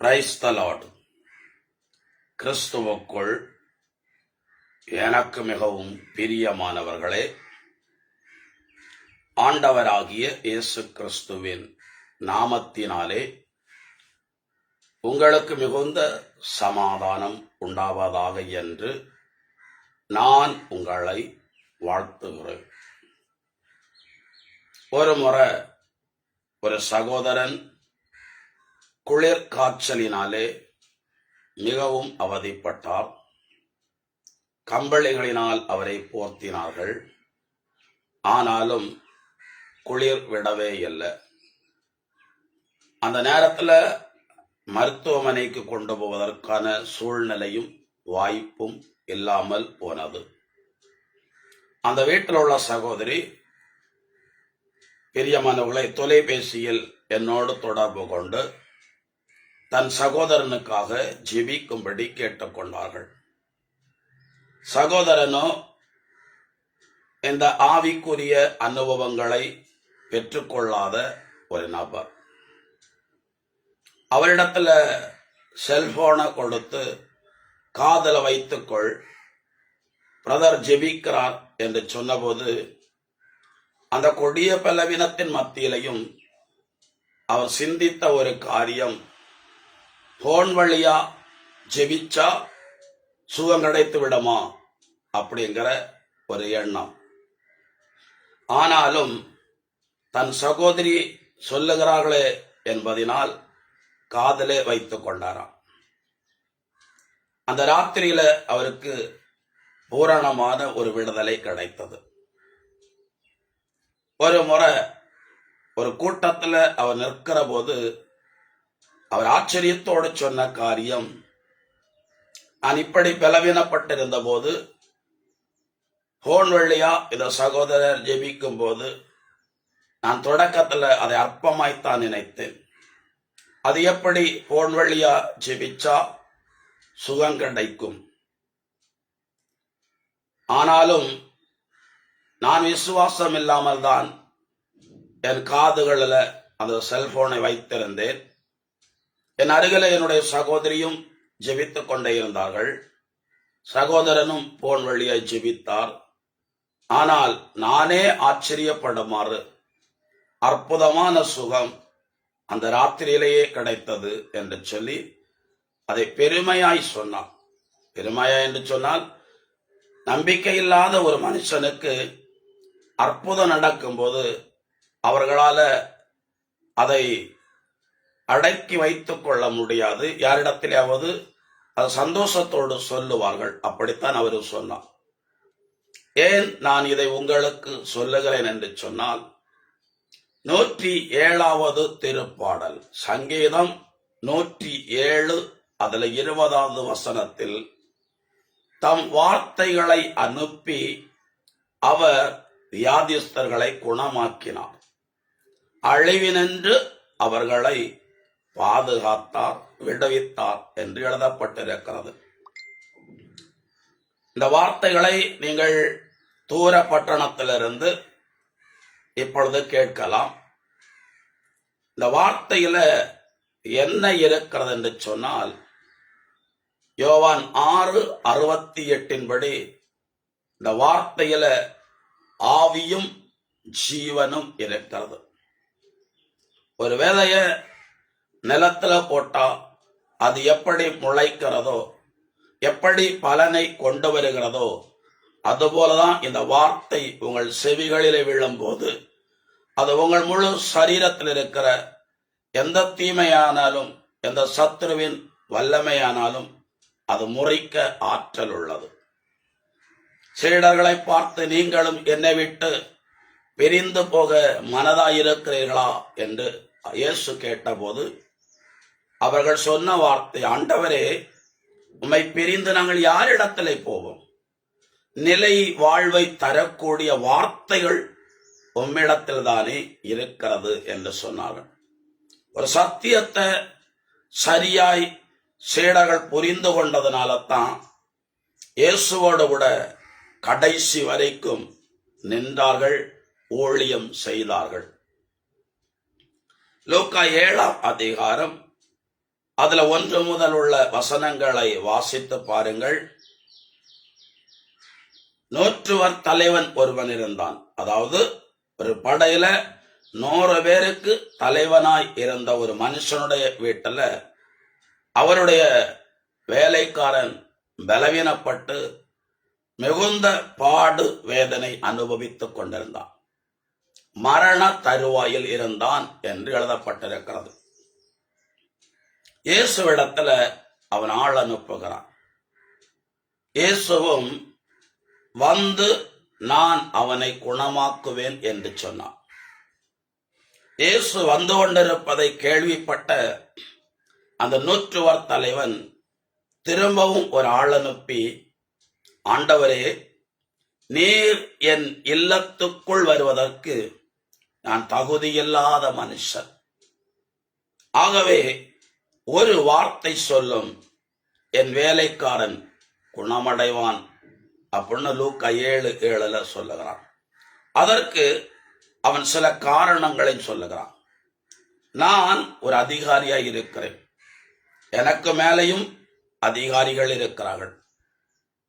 Praise the Lord கிறிஸ்துவுக்குள் எனக்கு மிகவும் பிரியமானவர்களே ஆண்டவராகிய இயேசு கிறிஸ்துவின் நாமத்தினாலே உங்களுக்கு மிகுந்த சமாதானம் உண்டாவதாக என்று நான் உங்களை வாழ்த்துகிறேன். ஒரு முறை ஒரு சகோதரன் குளிர் காய்ச்சலினாலே மிகவும் அவதிப்பட்டார். கம்பளிகளினால் அவரை போர்த்தினார்கள். ஆனாலும் குளிர் விடவே இல்லை. அந்த நேரத்தில் மருத்துவமனைக்கு கொண்டு போவதற்கான சூழ்நிலையும் வாய்ப்பும் இல்லாமல் போனது. அந்த வீட்டில் உள்ள சகோதரி பெரியமானவர்களை தொலைபேசியில் என்னோடு தொடர்பு கொண்டு தன் சகோதரனுக்காக ஜெபிக்கும்படி கேட்டுக்கொண்டார்கள். சகோதரனோ இந்த ஆவிக்குரிய அனுபவங்களை பெற்றுக்கொள்ளாத ஒரு நபர். அவரிடத்துல செல்போனை கொடுத்து காதல வைத்துக்கொள் பிரதர் ஜெபிக்கிறார் என்று சொன்னபோது அந்த கொடிய பலவீனத்தின் மத்தியிலையும் அவர் சிந்தித்த ஒரு காரியம் போன் வழியா ஜெபிச்சா சுகம் கிடைத்து விடுமா அப்படிங்கிற ஒரு எண்ணம். ஆனாலும் தன் சகோதரி சொல்லுகிறார்களே என்பதினால் காதலே வைத்து கொண்டாராம். அந்த ராத்திரியில அவருக்கு பூரணமான ஒரு விடுதலை கிடைத்தது. ஒரு முறை ஒரு கூட்டத்தில் அவர் நிற்கிற போது அவர் ஆச்சரியத்தோடு சொன்ன காரியம் நான் இப்படி பலவீனப்பட்டிருந்த போது போன் வழியா இந்த சகோதரர் ஜெபிக்கும் போது நான் தொடக்கத்தில் அதை அற்பமாய்த்தான் நினைத்தேன். அது எப்படி போன் வழியா ஜெபிச்சா சுகம் கிடைக்கும்? ஆனாலும் நான் விசுவாசம் இல்லாமல் தான் என் காதுகளில் அந்த செல்போனை வைத்திருந்தேன். என் அருகில் என்னுடைய சகோதரியும் ஜெபித்து கொண்டே இருந்தார்கள். சகோதரனும் போன் வழியை ஜெபித்தார். ஆனால் நானே ஆச்சரியப்படுமாறு அற்புதமான சுகம் அந்த ராத்திரியிலேயே கிடைத்தது என்று சொல்லி அதை பெருமையாய் சொன்னான். பெருமையா என்று சொன்னால் நம்பிக்கை இல்லாத ஒரு மனுஷனுக்கு அற்புதம் நடக்கும்போது அவர்களால அதை அடக்கி வைத்துக் கொள்ள முடியாது. யாரிடத்திலாவது அது சந்தோஷத்தோடு சொல்லுவார்கள். அப்படித்தான் அவர் சொன்னார். ஏன் நான் இதை உங்களுக்கு சொல்லுகிறேன் என்று சொன்னால் நூற்றி ஏழாவது திருப்பாடல் சங்கீதம் நூற்றி ஏழு அதில் இருபதாவது வசனத்தில் தம் வார்த்தைகளை அனுப்பி அவர் வியாதிஸ்தர்களை குணமாக்கினார். அழிவினின்று அவர்களை பாதுகாத்தார் விடுவித்தார் என்று எழுதப்பட்டிருக்கிறது. இந்த வார்த்தைகளை நீங்கள் தூர பட்டணத்திலிருந்து இப்பொழுது கேட்கலாம். இந்த வார்த்தையில என்ன இருக்கிறது என்று சொன்னால் யோவான் ஆறு அறுபத்தி எட்டின் படி இந்த வார்த்தையில ஆவியும் ஜீவனும் இருக்கிறது. ஒரு வேலையை நிலத்துல போட்டா அது எப்படி முளைக்கிறதோ எப்படி பலனை கொண்டு வருகிறதோ அதுபோலதான் இந்த வார்த்தை உங்கள் செவிகளிலே விழும்போது அது உங்கள் முழு சரீரத்தில் இருக்கிற எந்த தீமையானாலும் எந்த சத்ருவின் வல்லமையானாலும் அது முறைக்க ஆற்றல் உள்ளது. சீடர்களை பார்த்து நீங்களும் என்னை விட்டு பிரிந்து போக மனதாயிருக்கிறீர்களா என்று இயேசு கேட்டபோது அவர்கள் சொன்ன வார்த்தை ஆண்டவரே உமை பிரிந்து நாங்கள் யாரிடத்திலே போவோம்? நிலை வாழ்வை தரக்கூடிய வார்த்தைகள் உம்மிடத்தில் தானே இருக்கிறது என்று சொன்னார்கள். ஒரு சத்தியத்தை சரியாய் சீடர்கள் புரிந்து கொண்டதுனால தான் இயேசுவோடு கூட கடைசி வரைக்கும் நின்றார்கள் ஊழியம் செய்தார்கள். லோக்கா ஏழாம் அதிகாரம் அதுல ஒன்று முதல் உள்ள வசனங்களை வாசித்து பாருங்கள். நூற்றுவர் தலைவன் ஒருவன் இருந்தான். அதாவது ஒரு படையில நூறு பேருக்கு தலைவனாய் இருந்த ஒரு மனுஷனுடைய வீட்டுல அவருடைய வேலைக்காரன் பலவீனப்பட்டு மிகுந்த பாடு வேதனை அனுபவித்துக் கொண்டிருந்தான். மரண தருவாயில் இருந்தான் என்று எழுதப்பட்டிருக்கிறது. இயேசுவிடத்துல அவன் ஆள் அனுப்புகிறான். இயேசுவும் வந்து நான் அவனை குணமாக்குவேன் என்று சொன்னான். இயேசு வந்து கொண்டிருப்பதை கேள்விப்பட்ட அந்த நூற்றுவர் தலைவன் திரும்பவும் ஒரு ஆள் அனுப்பி ஆண்டவரே நீர் என் இல்லத்துக்குள் வருவதற்கு நான் தகுதியில்லாத மனுஷன். ஆகவே ஒரு வார்த்தை சொல்லும். என் வேலைக்காரன் குணமடைவான் அப்படின்னு லூக்கா ஏழு ஏழுல சொல்லுகிறான். அதற்கு அவன் சில காரணங்களை சொல்லுகிறான். நான் ஒரு அதிகாரியாக இருக்கிறேன். எனக்கு மேலேயும் அதிகாரிகள் இருக்கிறார்கள்.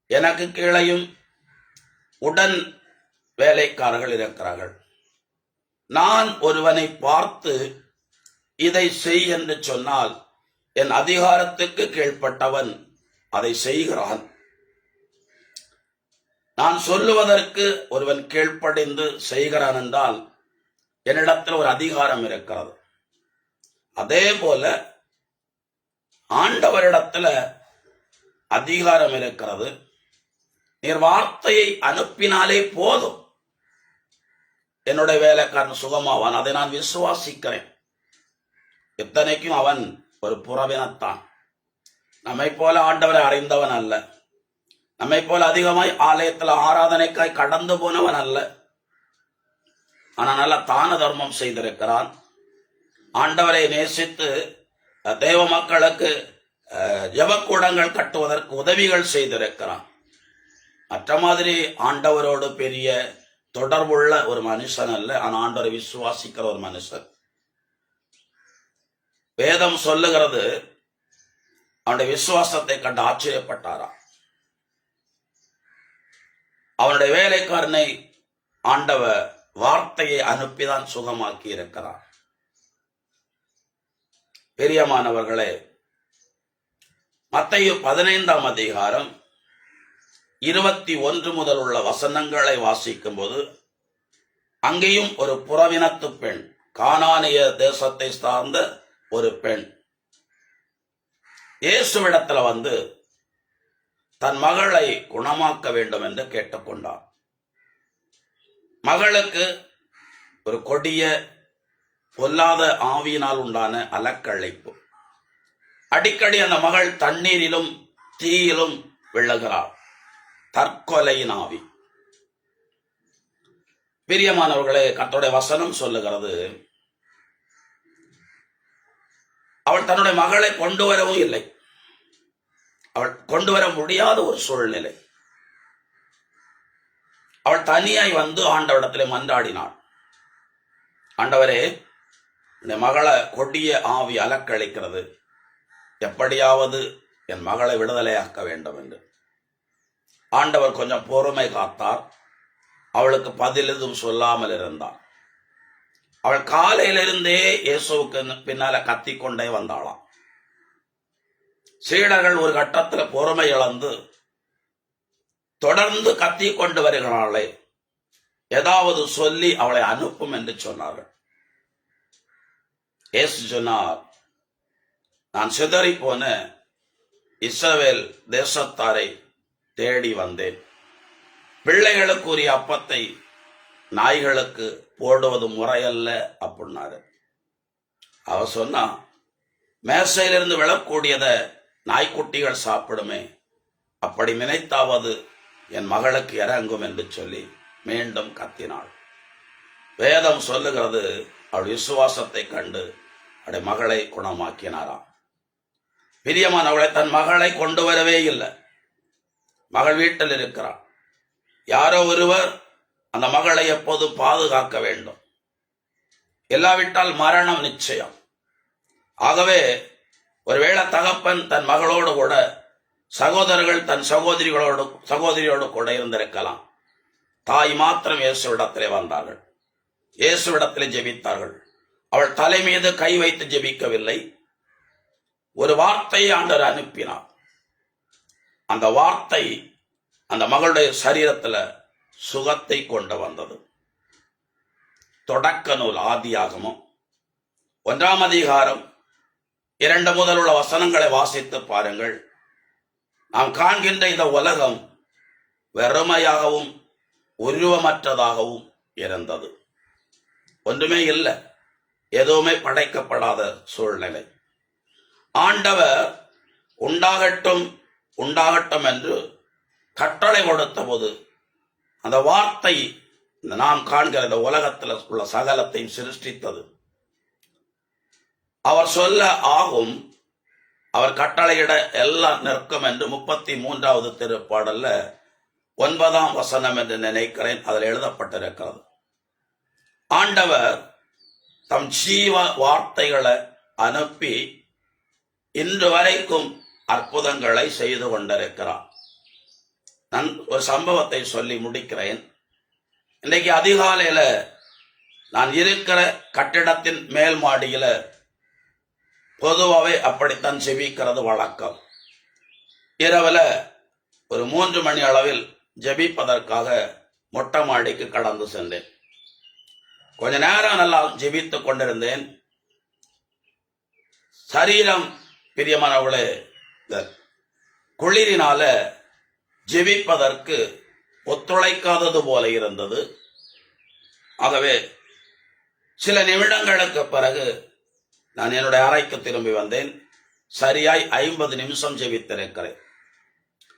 எனக்கு கீழையும் உடன் வேலைக்காரர்கள் இருக்கிறார்கள். நான் ஒருவனை பார்த்து இதை செய் என்று சொன்னால் என் அதிகாரத்துக்கு கீழ்ப்பட்டவன் அதை செய்கிறான். நான் சொல்லுவதற்கு ஒருவன் கீழ்ப்படிந்து செய்கிறான் என்றால் என்னிடத்தில் ஒரு அதிகாரம் இருக்கிறது. அதே போல ஆண்டவரிடத்துல அதிகாரம் இருக்கிறது. நீர் வார்த்தையை அனுப்பினாலே போதும். என்னுடைய வேலைக்காரன் சுகமாவான் அதை நான் விசுவாசிக்கிறேன். இத்தனைக்கும் அவன் ஒரு புறவினத்தான் நம்மை போல ஆண்டவரை அறிந்தவன் அல்ல. நம்மை போல அதிகமாய் ஆலயத்தில் ஆராதனைக்காய் கடந்து போனவன் அல்ல. ஆனா நல்ல தான தர்மம் செய்திருக்கிறான். ஆண்டவரை நேசித்து தேவ மக்களுக்கு அஹ், கட்டுவதற்கு உதவிகள் செய்திருக்கிறான். மற்ற மாதிரி ஆண்டவரோடு பெரிய தொடர்புள்ள ஒரு மனுஷன் அல்ல. ஆனால் ஆண்டவரை விசுவாசிக்கிற ஒரு மனுஷன். வேதம் சொல்லுகிறது அவனுடைய விசுவாசத்தை கண்டு ஆச்சரியப்பட்டாராம் அவனுடைய வேலைக்காரனை ஆண்டவ வார்த்தையை அனுப்பிதான் சுகமாக்கி இருக்கிறார். பெரியமானவர்களே மத்தையு பதினைந்தாம் அதிகாரம் இருபத்தி ஒன்று முதல் உள்ள வசனங்களை வாசிக்கும் போது அங்கேயும் ஒரு புறவினத்து பெண் கானானிய தேசத்தை சார்ந்த ஒரு பெண். இயேசுவிடத்துல வந்து தன் மகளை குணமாக்க வேண்டும் என்று கேட்டுக்கொண்டார் மகளுக்கு ஒரு கொடிய பொல்லாத ஆவியினால் உண்டான அலக்கழைப்பு. அடிக்கடி அந்த மகள் தண்ணீரிலும் தீயிலும் விழுகிறாள். தற்கொலையின் ஆவி. பிரியமானவர்களே கத்தோடைய வசனம் சொல்லுகிறது அவள் தன்னுடைய மகளை கொண்டு வரவும் இல்லை. அவள் கொண்டு வர முடியாத ஒரு சூழ்நிலை. அவள் தனியாய் வந்து ஆண்டவரிடத்தில் மன்றாடினாள். ஆண்டவரே இந்த மகளை கொடிய ஆவி அலக்களிக்கிறது எப்படியாவது என் மகளை விடுதலையாக்க வேண்டும் என்று. ஆண்டவர் கொஞ்சம் பொறுமை காத்தார். அவளுக்கு பதில் எதுவும் சொல்லாமல் இருந்தார். அவள் காலையிலிருந்தே இயேசுவுக்கு பின்னால கத்திக்கொண்டே வந்தாளாம். சீடர்கள் ஒரு கட்டத்தில் பொறுமை இழந்து தொடர்ந்து கத்தி கொண்டு வருகிறாளே ஏதாவது சொல்லி அவளை அனுப்பும் என்று சொன்னார்கள். இயேசு சொன்னார் நான் சிதறி போன இஸ்ரவேல் தேசத்தாரை தேடி வந்தேன். பிள்ளைகளுக்குரிய அப்பத்தை நாய்களுக்கு போடுவது முறையல்ல அப்படின்னாரு. அவ சொன்னா மேசையிலிருந்து விழக்கூடியத நாய்க்குட்டிகள் சாப்பிடுமே அப்படி நினைத்தாவது என் மகளுக்கு இறங்கும் என்று சொல்லி மீண்டும் கத்தினாள். வேதம் சொல்லுகிறது அவள் விசுவாசத்தை கண்டு அவளை மகளை குணமாக்கினாராம். பிரியமான் அவளை தன் மகளை கொண்டு வரவே இல்லை. மகள் வீட்டில் இருக்கிறாள். யாரோ ஒருவர் அந்த மகளை எப்போது பாதுகாக்க வேண்டும். இல்லாவிட்டால் மரணம் நிச்சயம். ஆகவே ஒருவேளை தகப்பன் தன் மகளோடு கூட சகோதரர்கள் தன் சகோதரிகளோடு சகோதரியோடு கூட இருந்திருக்கலாம். தாய் மாத்திரம் இயேசுவிடத்திலே வந்தார்கள். இயேசுவிடத்திலே ஜெபித்தார்கள். அவள் தலை மீது கை வைத்து ஜெபிக்கவில்லை. ஒரு வார்த்தையை ஆண்டவர் அனுப்பினார். அந்த வார்த்தை அந்த மகளுடைய சரீரத்துல சுகத்தை கொண்டு வந்தது. தொடக்க நூல் ஆதியாகமும். ஒன்றாம் அதிகாரம் இரண்டு முதல் உள்ள வசனங்களை வாசித்து பாருங்கள். நாம் காண்கின்ற இந்த உலகம் வெறுமையாகவும் உருவமற்றதாகவும் இருந்தது. ஒன்றுமே இல்லை. எதுவுமே படைக்கப்படாத சூழ்நிலை. ஆண்டவர் உண்டாகட்டும் உண்டாகட்டும் என்று கட்டளை கொடுத்த போது அந்த வார்த்தை இந்த நாம் காண்கிற இந்த உலகத்தில் உள்ள சகலத்தையும் சிருஷ்டித்தது. அவர் சொல்ல ஆகும் அவர் கட்டளையிட எல்லாம் நிற்கும் என்று முப்பத்தி மூன்றாவது திருப்பாடல்ல ஒன்பதாம் வசனம் என்று நினைக்கிறேன் அதில் எழுதப்பட்டிருக்கிறது. ஆண்டவர் தம் ஜீவ வார்த்தைகளை அனுப்பி இன்று வரைக்கும் அற்புதங்களை செய்து கொண்டிருக்கிறார். நான் ஒரு சம்பவத்தை சொல்லி முடிக்கிறேன். இன்னைக்கு அதிகாலையில் நான் இருக்கிற கட்டிடத்தின் மேல் மாடியில் பொதுவாகவே அப்படித்தான் செபிக்கிறது வழக்கம். இரவில் ஒரு மூன்று மணி அளவில் ஜெபிப்பதற்காக மொட்டை மாடிக்கு கடந்து சென்றேன். கொஞ்ச நேரம் நல்லா ஜெபித்துக் கொண்டிருந்தேன். சரீரம் பிரியமானவளே குளிரினால ஜெபிப்பதற்கு ஒத்துழைக்காதது போல இருந்தது. ஆகவே சில நிமிடங்களுக்கு பிறகு நான் என்னுடைய அறைக்கு திரும்பி வந்தேன். சரியாய் ஐம்பது நிமிஷம் ஜெபித்திருக்கிறேன்.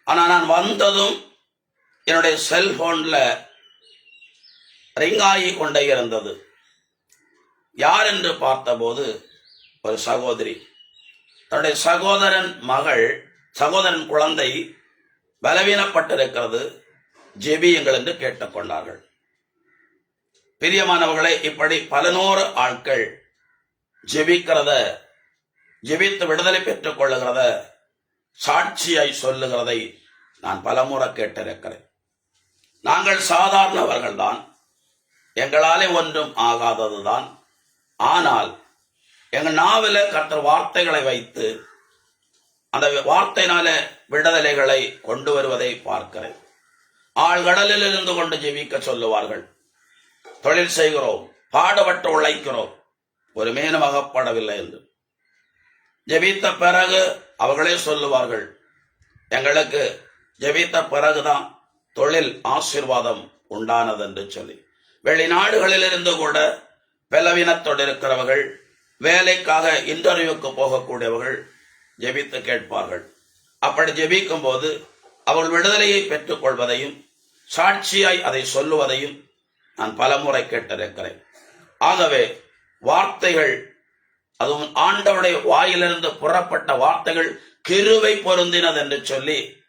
ஆனால் நான் வந்ததும் என்னுடைய செல்போனில் ரிங் ஆகி கொண்டே இருந்தது. யார் என்று பார்த்தபோது ஒரு சகோதரி. தன்னுடைய சகோதரன் மகள் சகோதரன் குழந்தை பலவீனப்பட்டிருக்கிறது ஜெபியுங்கள் என்று கேட்டுக்கொண்டார்கள். பிரியமானவர்களே இப்படி பல நூறு ஆட்கள் ஜெபிக்கிறத ஜெபித்து விடுதலை பெற்றுக் கொள்ளுகிறத சாட்சியாய் சொல்லுகிறதை நான் பலமுறை கேட்டிருக்கிறேன். நாங்கள் சாதாரணவர்கள்தான் எங்களாலே ஒன்றும் ஆகாததுதான். ஆனால் எங்கள் நாவில கற்ற வார்த்தைகளை வைத்து அந்த வார்த்தையினால விடுதலைகளை கொண்டு வருவதை பார்க்கிறேன். ஆழ்கடலில் இருந்து கொண்டு ஜெபிக்க சொல்லுவார்கள். தொழில் செய்கிறோம் பாடுபட்டு உழைக்கிறோம். ஒரு மேனும் அகப்படவில்லை என்று. ஜெபித்த பிறகு அவர்களே சொல்லுவார்கள் எங்களுக்கு ஜெபித்த பிறகுதான் தொழில் ஆசீர்வாதம் உண்டானது என்று சொல்லி. வெளிநாடுகளில் இருந்து கூட பலவீனத்தோடு இருக்கிறவர்கள் வேலைக்காக இன்டர்வியூக்கு போகக்கூடியவர்கள் ஜெபித்து கேட்பார்கள். அப்படி ஜெபிக்கும் போது அவர்கள் விடுதலையை பெற்றுக் கொள்வதையும் சாட்சியாய் அதை சொல்லுவதையும் நான் பலமுறை கேட்டிருக்கிறேன். ஆகவே வார்த்தைகள் அதுவும் ஆண்டவுடைய வாயிலிருந்து புறப்பட்ட வார்த்தைகள் கிருவை பொருந்தினது என்று சொல்லி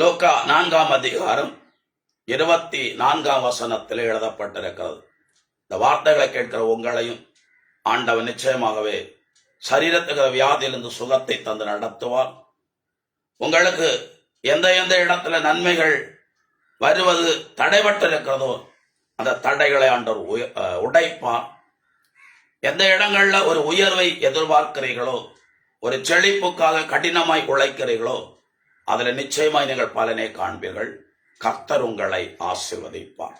லோக்கா நான்காம் அதிகாரம் இருபத்தி நான்காம் வசனத்தில் எழுதப்பட்டிருக்கிறது. இந்த வார்த்தைகளை கேட்கிற உங்களையும் ஆண்டவன் நிச்சயமாகவே சரீரத்துக்கிற வியாதியிலிருந்து சுகத்தை தந்து நடத்துவார். உங்களுக்கு எந்த எந்த இடத்துல நன்மைகள் வருவது தடைபட்டிருக்கிறதோ அந்த தடைகளை ஆண்டவர் உடைப்பார். எந்த இடங்கள்ல ஒரு உயர்வை எதிர்பார்க்கிறீர்களோ ஒரு செழிப்புக்காக கடினமாய் உழைக்கிறீர்களோ அதில் நிச்சயமாய் நீங்கள் பலனை காண்பீர்கள். கர்த்தர் உங்களை ஆசிர்வதிப்பார்.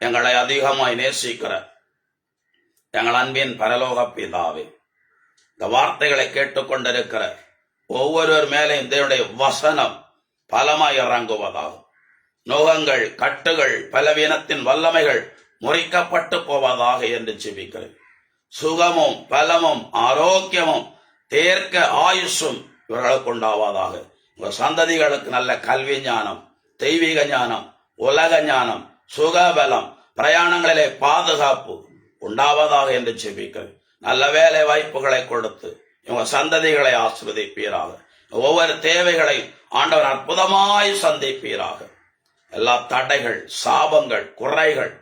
எங்களை அதிகமாய் நேசிக்கிற எங்கள் அன்பின் பரலோக பிதாவே இந்த வார்த்தைகளை கேட்டுக்கொண்டிருக்கிற ஒவ்வொருவர் மேலையும் தேவனுடைய வசனம் பலமாய் இறங்குவதாகும். நோகங்கள் கட்டுகள் பலவீனத்தின் வல்லமைகள் முறிக்கப்பட்டு போவதாக என்று ஜெபிக்கிறேன். சுகமும் பலமும் ஆரோக்கியமும் தேர்க்க ஆயுஷும் இவர்களுக்கு உண்டாவதாக. உங்க சந்ததிகளுக்கு நல்ல கல்வி ஞானம் தெய்வீக ஞானம் உலக ஞானம் சுகபலம் பிரயாணங்களிலே பாதுகாப்பு உண்டாவதாக என்று ஜெபிக்கிறேன். நல்ல வேலை வாய்ப்புகளை கொடுத்து இவங்க சந்ததிகளை ஆசிர்வதிப்பீராக. ஒவ்வொரு தேவைகளையும் ஆண்டவர் அற்புதமாய் சந்திப்பீராக. எல்லா தடைகள் சாபங்கள் குறைகள்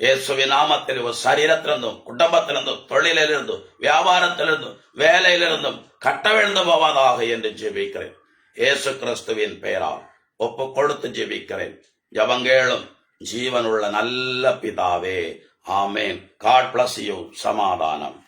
இயேசுவி நாமத்தில் ஒரு சரீரத்திலிருந்தும் குடும்பத்திலிருந்தும் தொழிலிலிருந்தும் வியாபாரத்திலிருந்தும் வேலையிலிருந்தும் கட்ட கட்டவிழ்ந்து போவதாக என்று ஜெபிக்கிறேன். இயேசு கிறிஸ்துவின் பெயரால் ஒப்பு கொடுத்து ஜெபிக்கிறேன். ஜபங்கேளும் ஜீவனுள்ள நல்ல பிதாவே ஆமேன். காட் பிளஸ் யூ சமாதானம்.